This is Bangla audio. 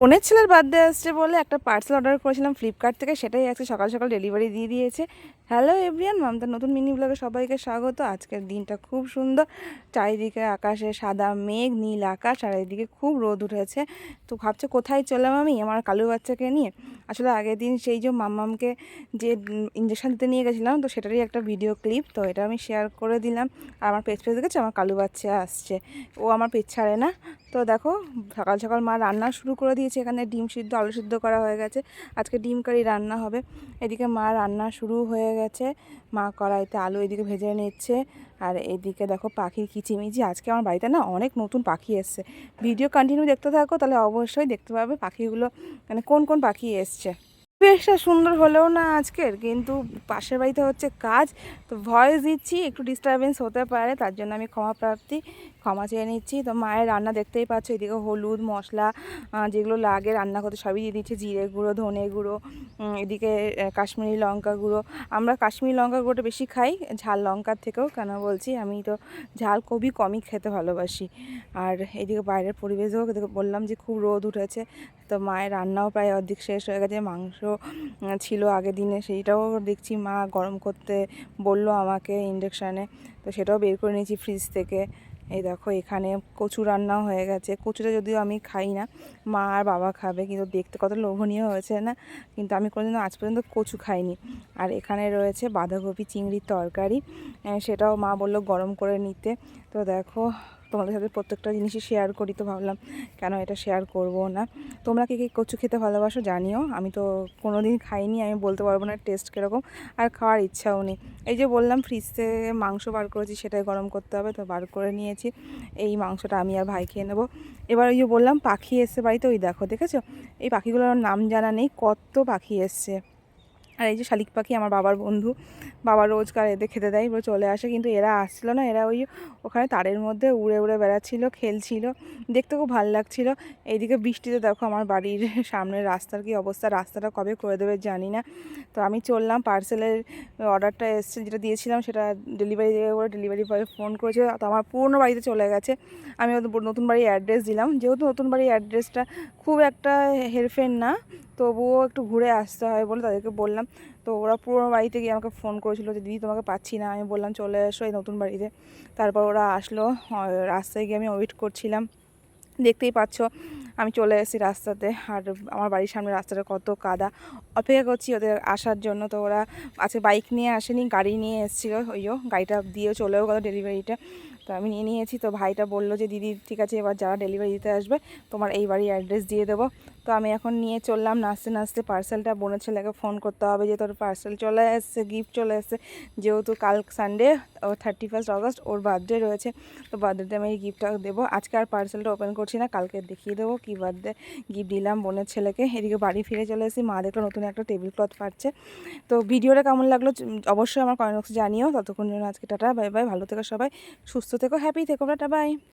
বোনের ছেলের বার্থডে আসছে বলে একটা পার্সেল অর্ডার করেছিলাম ফ্লিপকার্ট থেকে, সেটাই আজকে সকাল সকাল ডেলিভারি দিয়ে দিয়েছে। হ্যালো এভরিয়ান মামতার নতুন মিনি ব্লগে সবাইকে স্বাগত। আজকের দিনটা খুব সুন্দর। চারিদিকে আকাশে সাদা মেঘ, নীল আকাশ চারিদিকে খুব রোদ উঠেছে। তো ভাবছে কোথায় চললাম আমি আমার কালু বাচ্চাকে নিয়ে। আসলে আগের দিন সেই যে মাম্মামকে যে ইঞ্জেকশন দিতে নিয়ে গেছিলাম, তো সেটারই একটা ভিডিও ক্লিপ তো এটা আমি শেয়ার করে দিলাম। আর আমার পেজ পেজ দেখেছে? আমার কালু বাচ্চা আসছে। ও আমার পেজ ছাড়ে না। তো দেখো, সকাল সকাল মা রান্না শুরু করে দিয়েছে। এখানে ডিম সিদ্ধ, আলু সিদ্ধ করা হয়ে গেছে। আজকে ডিম কারি রান্না হবে। এদিকে মা রান্না শুরু হয়ে গেছে। মা কড়াইতে আলু এদিকে ভেজে নিচ্ছে। আর এদিকে দেখো পাখির কিচিমিচি, আজকে আমার বাড়িতে না অনেক নতুন পাখি এসছে। ভিডিও কন্টিনিউ দেখতে থাকো, তাহলে অবশ্যই দেখতে পাবে পাখিগুলো মানে কোন কোন পাখি এসছে। বেশটা সুন্দর হলেও না আজকের, কিন্তু পাশের বাড়িতে হচ্ছে কাজ, তো ভয়েস দিচ্ছি, একটু ডিস্টারবেন্স হতে পারে, তার জন্য আমি ক্ষমা ক্ষমা চেয়ে নিচ্ছি। তো মায়ের রান্না দেখতেই পাচ্ছ, এদিকে হলুদ, মশলা যেগুলো লাগে রান্না করতে সবই দিয়ে দিচ্ছে। জিরে গুঁড়ো, ধনে গুঁড়ো এদিকে কাশ্মীরি লঙ্কা গুঁড়ো। আমরা কাশ্মীরি লঙ্কা গুঁড়োটা বেশি খাই, ঝাল লঙ্কার থেকেও কেন বলছি? আমি তো ঝাল খুবই কমই খেতে ভালোবাসি। আর এদিকে বাইরের পরিবেশও বললাম যে খুব রোদ উঠেছে, তো মায়ের রান্নাও প্রায় অর্ধেক শেষ হয়ে গেছে। মাংস ছিল আগের দিনে, সেইটাও দেখছি মা গরম করতে বলল আমাকে ইন্ডাকশানে তো সেটাও বের করে নিয়েছি ফ্রিজ থেকে। এই দেখো, এখানে কচু রান্নাও হয়ে গেছে। কচুটা যদিও আমি খাই না, মা আর বাবা খাবে, কিন্তু দেখতে কত লোভনীয় হয়েছে না? কিন্তু আমি কোনোদিনও আজ পর্যন্ত কচু খাইনি। আর এখানে রয়েছে বাঁধাকপি চিংড়ির তরকারি সেটাও মা বলল গরম করে নিতে। তো দেখো তোমাদের সাথে প্রত্যেকটা জিনিসই শেয়ার করি তো ভাবলাম, কেন এটা শেয়ার করব না? তোমরা কী কী কচু খেতে ভালোবাসো জানিও। আমি তো কোনো দিন খাইনি, আমি বলতে পারব না টেস্ট কীরকম। আর খাওয়ার ইচ্ছাও নেই। এই যে বললাম ফ্রিজ থেকে মাংস বার করেছি, সেটাই গরম করতে হবে তো বার করে নিয়েছি। এই মাংসটা আমি আর ভাই খেয়ে নেব। এবার ওই যে বললাম, পাখি এসছে বাড়িতে, ওই দেখো, দেখেছ? এই পাখিগুলোর নাম জানা নেই, কত পাখি এসছে। আর এই যে শালিক পাখি আমার বাবার বন্ধু, বাবা রোজকার এদের খেতে দেয় এবার চলে আসে। কিন্তু এরা আসছিল না, এরা ওই ওখানে তারের মধ্যে উড়ে উড়ে বেড়াচ্ছিল, খেলছিল, দেখতে খুব ভালো লাগছিল। এইদিকে বৃষ্টিতে দেখো আমার বাড়ির সামনের রাস্তার কি অবস্থা, রাস্তাটা কবে করে দেবে জানি না। তো আমি চললাম, পার্সেলের অর্ডারটা এসছে, যেটা দিয়েছিলাম সেটা ডেলিভারি দেবে ডেলিভারি বয় ফোন করেছে। তো আমার পুরনো বাড়িতে চলে গেছে। আমি নতুন বাড়ির অ্যাড্রেস দিলাম। যেহেতু নতুন বাড়ির অ্যাড্রেসটা খুব একটা হেরফের না তবুও একটু ঘুরে আসতে হয় বলে তাদেরকে বললাম। তো ওরা পুরোনো বাড়িতে গিয়ে আমাকে ফোন করেছিল যে, দিদি, তোমাকে পাচ্ছি না। আমি বললাম, চলে এসো এই নতুন বাড়িতে। তারপর ওরা আসলো। রাস্তায় গিয়ে আমি ওয়েট করছিলাম। দেখতেই পাচ্ছ, আমি চলে এসেছি রাস্তাতে। আর আমার বাড়ির সামনে রাস্তাটা কত কাদা। অপেক্ষা করছি ওদের আসার জন্য। তো ওরা আজকে বাইক নিয়ে আসেনি, গাড়ি নিয়ে এসেছিল। ওইও, গাড়িটা দিয়ে চলেও গেলো ডেলিভারিটা তো আমি নিয়ে নিয়েছি। তো ভাইটা বলল যে, দিদি, ঠিক আছে, এবার যারা ডেলিভারি দিতে আসবে, তোমার এই বাড়ির অ্যাড্রেস দিয়ে দেবো। তো আমি এখন নিয়ে চললাম, নাচতে নাচতে পার্সেলটা বোনের ছেলেকে ফোন করতে হবে যে তোর পার্সেল চলে এসছে গিফট চলে এসছে। যেহেতু কাল সানডে থার্টি ফার্স্ট অগস্ট ওর বার্থডে রয়েছে, তো বার্থডেতে আমি এই গিফটটা দেবো। আজকে আর পার্সেলটা ওপেন করছি না, কালকে দেখিয়ে দেবো কী বার্থডে গিফট দিলাম বোনের ছেলেকে। এদিকে বাড়ি ফিরে চলে এসেছি, মা দেখল নতুন একটা টেবিল ক্লথ পাচ্ছে। তো ভিডিওটা কেমন লাগল অবশ্যই আমার কমেন্ট বক্সে জানিও। ততক্ষণ জন্য আজকে টাটা বাই বাই ভালো থেকো সবাই, সুস্থ থেকো হ্যাপি থেকো, টাটা বাই